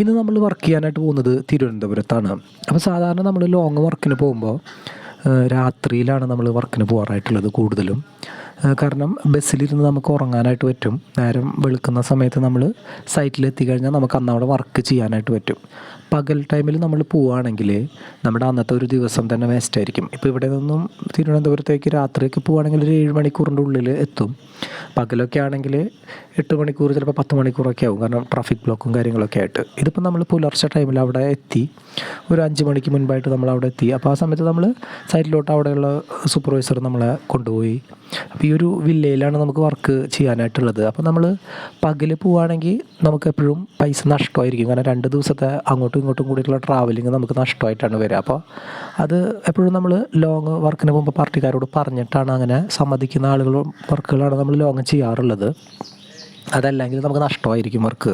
ഇന്ന് നമ്മൾ വർക്ക് ചെയ്യാനായിട്ട് പോകുന്നത് തിരുവനന്തപുരത്താണ്. അപ്പോൾ സാധാരണ നമ്മൾ ലോങ് വർക്കിന് പോകുമ്പോൾ രാത്രിയിലാണ് നമ്മൾ വർക്കിന് പോകാറായിട്ടുള്ളത് കൂടുതലും. കാരണം ബസ്സിലിരുന്ന് നമുക്ക് ഉറങ്ങാനായിട്ട് പറ്റും. നേരം വെളുക്കുന്ന സമയത്ത് നമ്മൾ സൈറ്റിലെത്തി എത്തിക്കഴിഞ്ഞാൽ നമുക്ക് അന്നവിടെ വർക്ക് ചെയ്യാനായിട്ട് പറ്റും. പകൽ ടൈമിൽ നമ്മൾ പോവുകയാണെങ്കിൽ നമ്മുടെ അന്നത്തെ ഒരു ദിവസം തന്നെ വേസ്റ്റ് ആയിരിക്കും. ഇപ്പോൾ ഇവിടെ നിന്നും തിരുവനന്തപുരത്തേക്ക് രാത്രിയൊക്കെ പോവുകയാണെങ്കിൽ ഒരു ഏഴ് മണിക്കൂറിന്റെ ഉള്ളിൽ എത്തും. പകലൊക്കെ ആണെങ്കിൽ എട്ട് മണിക്കൂർ ചിലപ്പോൾ പത്ത് മണിക്കൂറൊക്കെ ആവും. കാരണം ട്രാഫിക് ബ്ലോക്കും കാര്യങ്ങളൊക്കെ ആയിട്ട്. ഇതിപ്പോൾ നമ്മൾ പുലർച്ചെ ടൈമിൽ അവിടെ എത്തി. ഒരു അഞ്ച് മണിക്ക് മുൻപായിട്ട് നമ്മൾ അവിടെ എത്തി. അപ്പോൾ ആ സമയത്ത് നമ്മൾ സൈറ്റിലോട്ട് അവിടെയുള്ള സൂപ്പർവൈസർ നമ്മളെ കൊണ്ടുപോയി. അപ്പോൾ ഈ ഒരു വില്ലയിലാണ് നമുക്ക് വർക്ക് ചെയ്യാനായിട്ടുള്ളത്. അപ്പോൾ നമ്മൾ പകൽ പോവുകയാണെങ്കിൽ നമുക്ക് എപ്പോഴും പൈസ നഷ്ടമായിരിക്കും. കാരണം രണ്ട് ദിവസത്തെ അങ്ങോട്ടും ഇങ്ങോട്ടും കൂടിയിട്ടുള്ള ട്രാവലിംഗ് നമുക്ക് നഷ്ടമായിട്ടാണ് വരിക. അപ്പോൾ അത് എപ്പോഴും നമ്മൾ ലോങ് വർക്കിന് പോകുമ്പോൾ പാർട്ടിക്കാരോട് പറഞ്ഞിട്ടാണ് അങ്ങനെ സമ്മതിക്കുന്ന ആളുകളും വർക്കുകളാണ് നമ്മൾ ലോങ് ചെയ്യാറുള്ളത്. അതല്ലെങ്കിൽ നമുക്ക് നഷ്ടമായിരിക്കും വർക്ക്.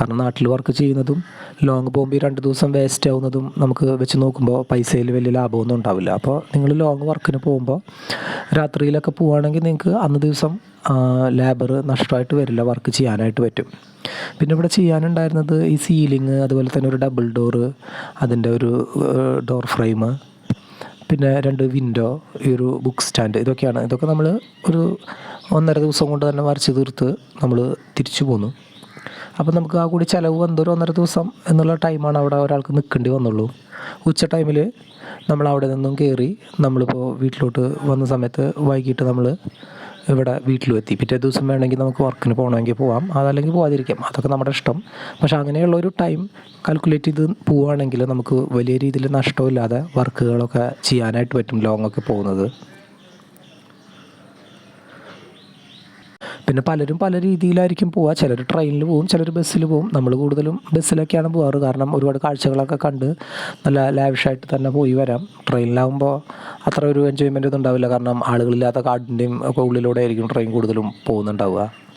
കാരണം നാട്ടിൽ വർക്ക് ചെയ്യുന്നതും ലോങ് പോകുമ്പോൾ രണ്ട് ദിവസം വേസ്റ്റ് ആവുന്നതും നമുക്ക് വെച്ച് നോക്കുമ്പോൾ പൈസയിൽ വലിയ ലാഭമൊന്നും ഉണ്ടാവില്ല. അപ്പോൾ നിങ്ങൾ ലോങ് വർക്കിന് പോകുമ്പോൾ രാത്രിയിലൊക്കെ പോവുകയാണെങ്കിൽ നിങ്ങൾക്ക് അന്ന് ദിവസം ലേബർ നഷ്ടമായിട്ട് വരില്ല വർക്ക് ചെയ്യാനായിട്ട് പറ്റും. പിന്നെ ഇവിടെ ചെയ്യാനുണ്ടായിരുന്നത് ഈ സീലിങ് അതുപോലെ തന്നെ ഒരു ഡബിൾ ഡോറ് അതിന്റെ ഒരു ഡോർ ഫ്രെയിം പിന്നെ രണ്ട് വിൻഡോ ഈ ഒരു ബുക്ക് സ്റ്റാൻഡ് ഇതൊക്കെയാണ്. ഇതൊക്കെ നമ്മൾ ഒരു ഒന്നര ദിവസം കൊണ്ട് തന്നെ വരച്ച് തീർത്ത് നമ്മൾ തിരിച്ചു പോന്നു. അപ്പം നമുക്ക് ആ കൂടി ചിലവ് വന്നത് ഒരു ഒന്നര ദിവസം എന്നുള്ള ടൈമാണ് അവിടെ ഒരാൾക്ക് നിൽക്കേണ്ടി വന്നുള്ളൂ. ഉച്ച ടൈമിൽ നമ്മൾ അവിടെ നിന്നും കയറി നമ്മളിപ്പോൾ വീട്ടിലോട്ട് വന്ന സമയത്ത് വൈകിട്ട് നമ്മൾ ഇവിടെ വീട്ടിലും എത്തി പിറ്റേ ദിവസം വേണമെങ്കിൽ നമുക്ക് വർക്കിന് പോകണമെങ്കിൽ പോവാം. അതല്ലെങ്കിൽ പോകാതിരിക്കാം അതൊക്കെ നമ്മുടെ ഇഷ്ടം. പക്ഷെ അങ്ങനെയുള്ള ഒരു ടൈം കാൽക്കുലേറ്റ് ചെയ്ത് പോവുകയാണെങ്കിൽ നമുക്ക് വലിയ രീതിയിൽ നഷ്ടമില്ലാതെ വർക്കുകളൊക്കെ ചെയ്യാനായിട്ട് പറ്റും. ലോങ്ങൊക്കെ പോകുന്നത്. പിന്നെ പലരും പല രീതിയിലായിരിക്കും പോവുക. ചിലർ ട്രെയിനിൽ പോവും ചിലർ ബസ്സിൽ പോവും. നമ്മൾ കൂടുതലും ബസ്സിലൊക്കെയാണ് പോകാറ് കാരണം ഒരുപാട് കാഴ്ചകളൊക്കെ കണ്ട് നല്ല ലാവിഷായിട്ട് തന്നെ പോയി വരാം. ട്രെയിനിലാവുമ്പോൾ അത്ര ഒരു എൻജോയ്മെന്റ് ഒന്നും ഉണ്ടാവില്ല. കാരണം ആളുകളില്ലാത്ത കാടിന്റെയും ഒക്കെ ഉള്ളിലൂടെ ആയിരിക്കും ട്രെയിൻ കൂടുതലും പോകുന്നുണ്ടാവുക.